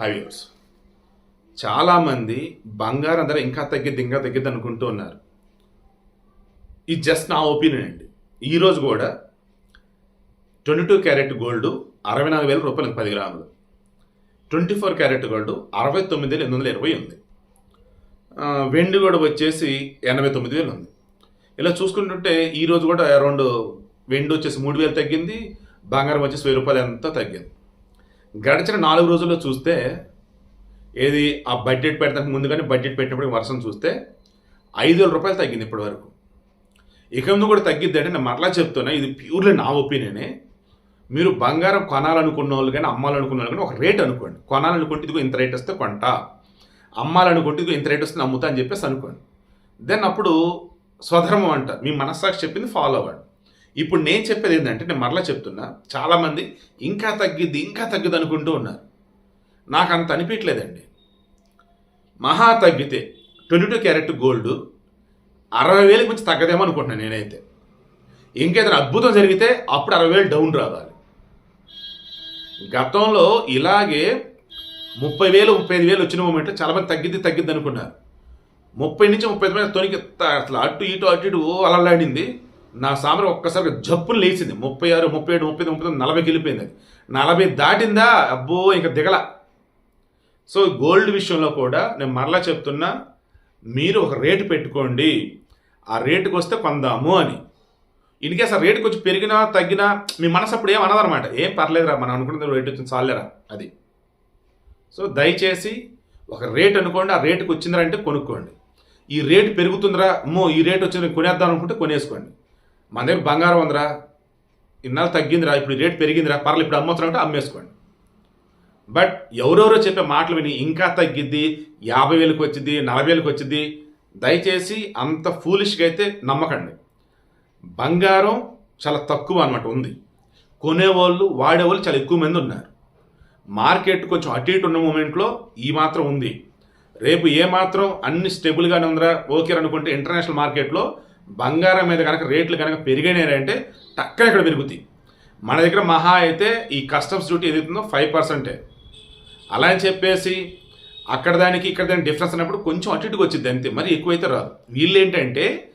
హైవ్యూర్స్ చాలామంది బంగారం ధర ఇంకా తగ్గిద్ది ఇంకా తగ్గిద్ది అనుకుంటూ ఉన్నారు. ఇది జస్ట్ నా ఒపీనియన్ అండి. ఈరోజు కూడా ట్వంటీ టూ క్యారెట్ గోల్డ్ అరవై నాలుగు వేల రూపాయలు పది గ్రాములు. ట్వంటీ ఫోర్ క్యారెట్ గోల్డ్ అరవై తొమ్మిది వేల ఎనిమిది వందల ఇరవై ఉంది. వెండి కూడా వచ్చేసి ఎనభై తొమ్మిది వేలు ఉంది. ఇలా చూసుకుంటుంటే ఈరోజు కూడా అరౌండ్ వెండి వచ్చేసి మూడు వేలు తగ్గింది బంగారం వచ్చేసి వెయ్యి రూపాయలు ఎంత తగ్గింది. గడిచిన నాలుగు రోజుల్లో చూస్తే ఏది ఆ బడ్జెట్ పెడతానికి ముందు కానీ బడ్జెట్ పెట్టినప్పుడు వర్షం చూస్తే ఐదు వేల రూపాయలు తగ్గింది ఇప్పటి వరకు ఇక ముందు కూడా తగ్గిద్ది అంటే నేను మరలా చెప్తున్నా ఇది ప్యూర్లీ నా ఒపీనియనే మీరు బంగారం కొనాలనుకున్న వాళ్ళు కానీ అమ్మాలనుకున్న వాళ్ళు కానీ ఒక రేట్ అనుకోండి. కొనాలనుకుంటే ఇదిగో ఇంత రేట్ వస్తే కొంట. అమ్మాలనుకుంటే ఇదిగో ఇంత రేట్ వస్తే అమ్ముతా అని చెప్పేసి అనుకోండి. దెన్ అప్పుడు స్వధర్మం అంట. మీ మనస్సాక్షి చెప్పింది ఫాలో అవ్వండి ఇప్పుడు నేను చెప్పేది ఏంటంటే నేను మరలా చెప్తున్నా చాలామంది ఇంకా తగ్గిద్ది ఇంకా తగ్గిద్ది అనుకుంటూ ఉన్నారు. నాకు అంత అనిపించలేదండి మహా తగ్గితే ట్వంటీ టూ క్యారెట్ గోల్డ్ అరవై వేలకు మించి తగ్గదేమో అనుకుంటున్నాను నేనైతే. ఇంకేదైనా అద్భుతం జరిగితే అప్పుడు అరవై వేలు డౌన్ రావాలి. గతంలో ఇలాగే ముప్పై వేలు ముప్పై ఐదు వేలు వచ్చిన మూమెంట్లో చాలామంది తగ్గిద్ది తగ్గిద్ది అనుకున్నారు. ముప్పై నుంచి ముప్పై ఐదు మంది తొనికి అట్లా అటు ఇటు అటు ఇటు ఓ అలలాడింది. నా సామర ఒక్కసారి జప్పులు లేచింది. ముప్పై ఆరు ముప్పై ఏడు ముప్పై ముప్పై తొమ్మిది నలభైకి వెళ్ళిపోయింది అది. నలభై దాటిందా? అబ్బో ఇంకా దిగల. సో గోల్డ్ విషయంలో కూడా నేను మరలా చెప్తున్నా మీరు ఒక రేటు పెట్టుకోండి. ఆ రేటుకి వస్తే కొందాము అని. ఇన్కేస్ ఆ రేటు కొంచెం పెరిగినా తగ్గినా మీ మనసు అప్పుడు ఏం అనదనమాట ఏం పర్లేదురా మనం అనుకున్న రేట్ వచ్చింది చాలేరా అది. సో దయచేసి ఒక రేట్ అనుకోండి ఆ రేటుకి వచ్చిందిరా అంటే కొనుక్కోండి. ఈ రేటు పెరుగుతుందిరా అమ్మో ఈ రేట్ వచ్చింది కొనేద్దాం అనుకుంటే కొనేసుకోండి. మన దగ్గర బంగారం ఉందిరా. ఇన్నాళ్ళు తగ్గిందిరా ఇప్పుడు రేట్ పెరిగిందిరా. పర్లేదు ఇప్పుడు అమ్మొచ్చారంటే అమ్మేసుకోండి. బట్ ఎవరెవరో చెప్పే మాటలు విని ఇంకా తగ్గిద్ది యాభై వేలకు వచ్చింది నలభై వేలకు వచ్చింది దయచేసి అంత ఫూలిష్గా అయితే నమ్మకండి. బంగారం చాలా తక్కువ అనమాట ఉంది. కొనేవాళ్ళు వాడేవాళ్ళు చాలా ఎక్కువ మంది ఉన్నారు. మార్కెట్ కొంచెం అటు ఇటు ఉన్న మూమెంట్లో ఈ మాత్రం ఉంది. రేపు ఏ మాత్రం అన్ని స్టెబుల్గానే ఉందిరా. ఓకే అనుకుంటే ఇంటర్నేషనల్ మార్కెట్లో బంగారం మీద కనుక రేట్లు కనుక పెరిగినాయంటే టక్కన ఇక్కడ పెరుగుతాయి. మన దగ్గర మహా అయితే ఈ కస్టమ్స్ డ్యూటీ ఏదైతుందో ఫైవ్ పర్సెంటే. అలా అని చెప్పేసి అక్కడ దానికి ఇక్కడ దానికి డిఫరెన్స్ అన్నప్పుడు కొంచెం అటు ఇటుకు వచ్చింది అంతే. మరి ఎక్కువైతే రాదు. వీళ్ళు ఏంటంటే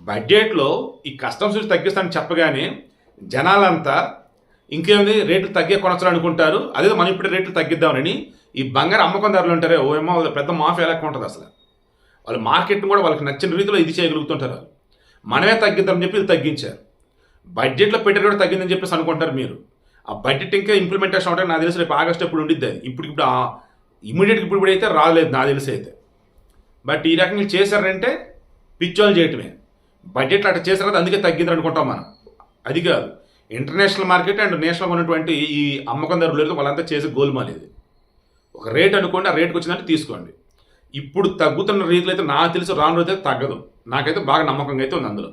బడ్జెట్లో ఈ కస్టమ్స్ డ్యూటీ తగ్గిస్తానని చెప్పగానే జనాలంతా ఇంకేముంది? రేట్లు తగ్గే కొనచ్చాలనుకుంటారు. అదే మనం ఇప్పుడు రేట్లు తగ్గిద్దామని ఈ బంగారు ధరలు ఉంటారే. ఓ ఏమో వాళ్ళ పెద్ద మాఫీ ఎలా ఉంటుంది అసలు. వాళ్ళు మార్కెట్ని కూడా వాళ్ళకి నచ్చిన రీతిలో ఇది చేయగలుగుతుంటారు వాళ్ళు. మనమే తగ్గిద్దామని చెప్పి ఇది తగ్గించారు. బడ్జెట్లో పెట్టారు కూడా తగ్గిందని చెప్పేసి అనుకుంటారు మీరు. ఆ బడ్జెట్ ఇంకా ఇంప్లిమెంటేషన్ అవడానికి నాకు తెలిసి రేపు ఆగస్ట్ ఎప్పుడు ఉండిద్ది అది. ఇప్పుడు ఇప్పుడు ఇమీడియట్గా ఇప్పుడు ఇప్పుడు అయితే రాలేదు నాకు తెలిసి అయితే. బట్ ఈ రకంగా చేశారంటే పిచ్చోలు చేయటమే. బడ్జెట్లు అట్లా చేశారు అందుకే తగ్గిందని అనుకుంటాం మనం. అది కాదు. ఇంటర్నేషనల్ మార్కెట్ అండ్ నేషనల్ ఉన్నటువంటి ఈ అమ్మకం ధరలు వాళ్ళంతా చేసే గోల్మాల్ ఇది. ఒక రేట్ అనుకోండి ఆ రేట్కి వచ్చిందంటే తీసుకోండి. ఇప్పుడు తగ్గుతున్న రీతిలో అయితే నాకు తెలిసి రాను రోజు అయితే తగ్గదు. నాకైతే బాగా నమ్మకంగా అయితే ఉంది అందులో.